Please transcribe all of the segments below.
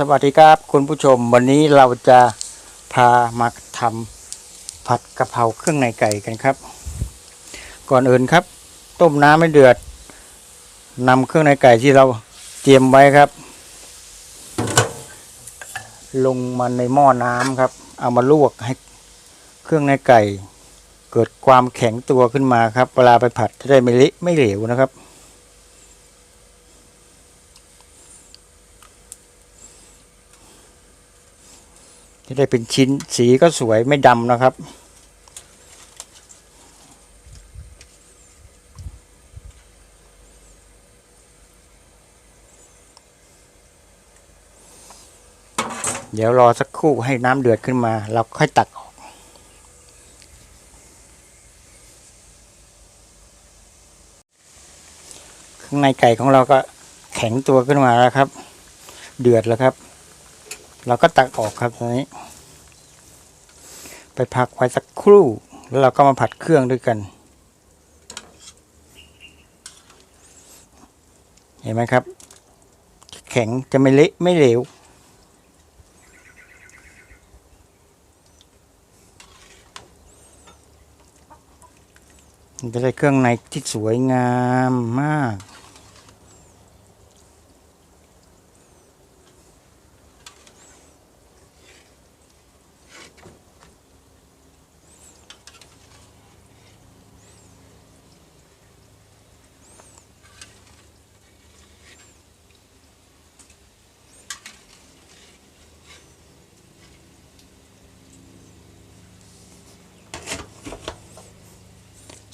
สวัสดีครับคุณผู้ชมวันนี้เราจะพามาทำผัดกะเพราเครื่องในไก่กันครับ ก่อนอื่นครับ ต้มน้ำให้เดือดนำเครื่องในไก่ที่เราเตรียมไว้ครับ ลงมาในหม้อน้ำครับ เอามาลวกให้เครื่องในไก่ เกิดความแข็งตัวขึ้นมาครับ เวลาไปผัดจะได้ไม่เละไม่เหลวนะครับ จะได้เป็นชิ้นสีก็สวยไม่ดำนะครับ เดี๋ยวรอสักครู่ให้น้ำเดือดขึ้นมา เราค่อยตักออก ข้างในไก่ของเราก็แข็งตัวขึ้นมาแล้วครับ เดือดแล้วครับ เราก็ตักออกครับตอนนี้ ไปพักไว้สักครู่ แล้วเราก็มาผัดเครื่องด้วยกัน เห็นไหมครับ แข็งจะไม่เละไม่เหลวจะได้เครื่องในที่สวยงามมาก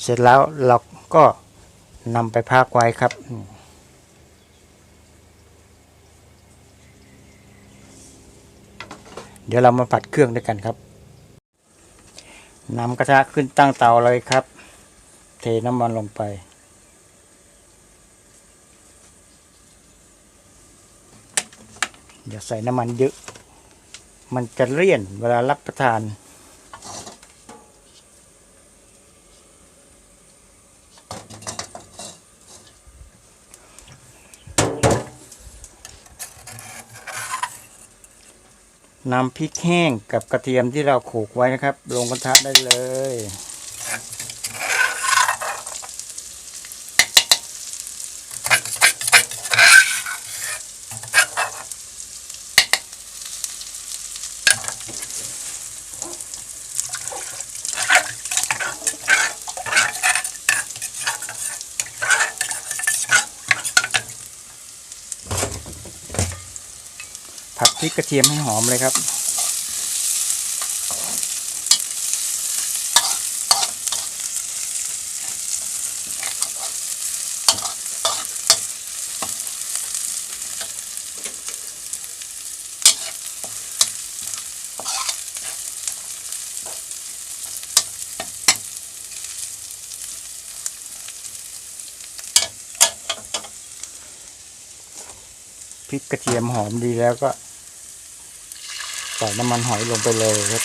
เสร็จแล้วเราก็นำไปพักไว้ครับ เดี๋ยวเรามาผัดเครื่องด้วยกันครับนำกระทะขึ้นตั้งเตาเลยครับ เทน้ำมันลงไป อย่าใส่น้ำมันเยอะ มันจะเลี่ยนเวลารับประทาน นำพริกแห้งกับกระเทียมที่เราขูกไว้นะครับ ลงกระทะได้เลย ผัดพริกกระเทียมให้หอมเลยครับ พริกกระเทียมหอมดีแล้วก็ ส่น้ำมันหอยลงไปเลยครับ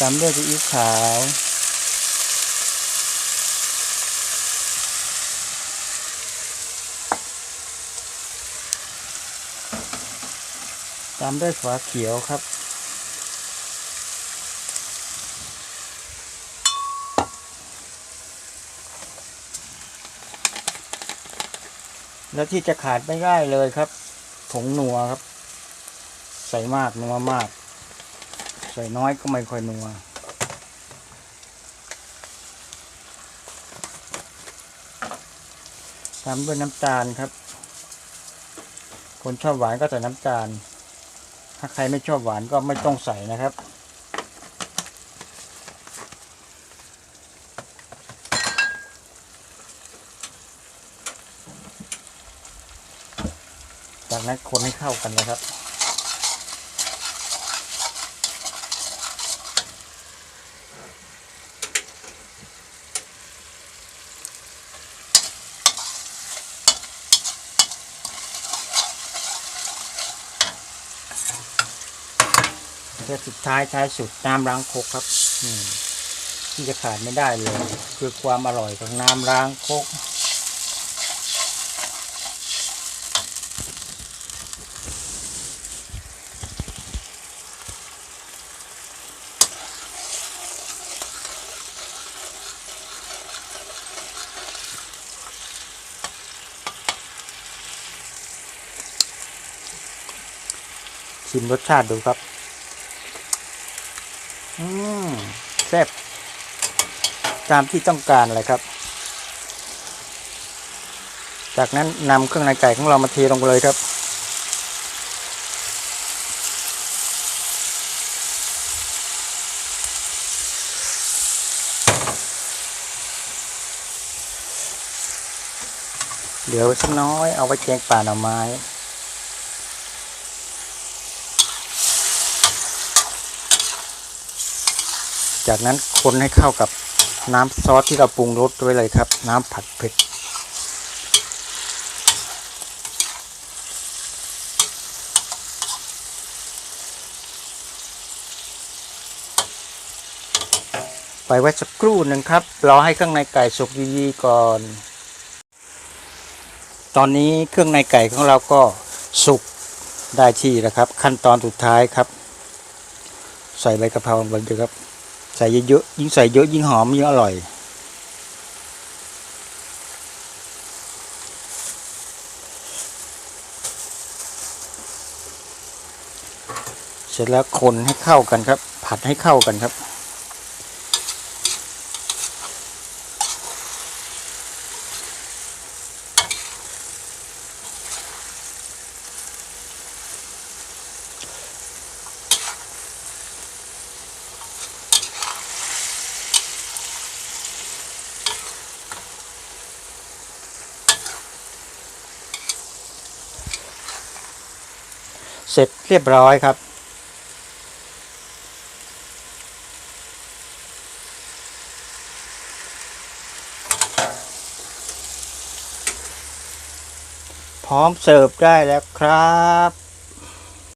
ตามด้วยซีอิ๊วขาว ตามด้วยฝาเขียวครับ แล้วที่จะขาดไม่ได้เลยครับ ผงนัวครับ ใส่มากนัวมาก ใส่น้อยก็ไม่ค่อยนัวตามด้วยน้ำตาลครับ คนชอบหวานก็ใส่น้ำตาล ถ้าใครไม่ชอบหวานก็ไม่ต้องใส่นะครับ จากนั้นคนให้เข้ากันนะครับ เพื่อสุดท้ายท้ายสุดน้ำล้างคกครับที่จะขาดไม่ได้เลย คือความอร่อยของน้ำล้างโคก ชิมรสชาติดูครับ อืมแซ่บตามที่ต้องการเลยครับ จากนั้นนำเครื่องในไก่ของเรามาเทลงเลยครับเหลือไว้สักน้อยเอาไว้แกงป่าหน่อไม้ จากนั้นคนให้เข้ากับน้ำซอสที่เราปรุงรสไว้เลยครับ น้ำผัดเผ็ดไปไว้สักครู่หนึ่งครับรอให้เครื่องในไก่สุกดีๆก่อน ตอนนี้เครื่องในไก่ของเราก็สุกได้ที่แล้วครับ ขั้นตอนสุดท้ายครับ ใส่ใบกะเพราลงไปด้วยครับ ใส่เยอะๆยิ่งใส่เยอะยิ่งหอมยิ่งอร่อย เสร็จแล้วคนให้เข้ากันครับ ผัดให้เข้ากันครับ เสร็จเรียบร้อยครับ พร้อมเสิร์ฟได้แล้วครับ